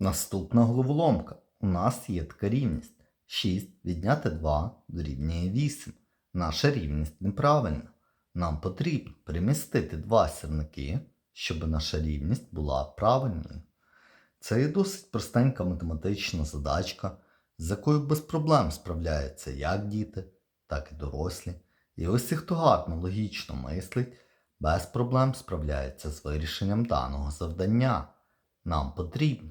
Наступна головоломка. У нас є така рівність. 6 відняти 2 дорівнює 8. Наша рівність неправильна. Нам потрібно перемістити два сірники, щоб наша рівність була правильною. Це є досить простенька математична задачка, з якою без проблем справляються як діти, так і дорослі. І ось хто гарно логічно мислить, без проблем справляється з вирішенням даного завдання. Нам потрібно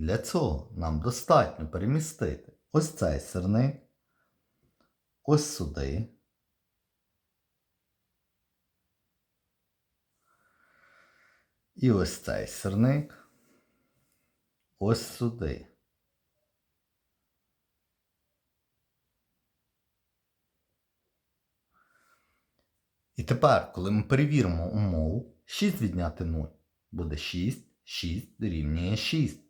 Для цього нам достатньо перемістити ось цей сирник, ось сюди. І ось цей сирник ось сюди. І тепер, коли ми перевіримо умову, 6 відняти 0 буде 6, 6 дорівнює 6.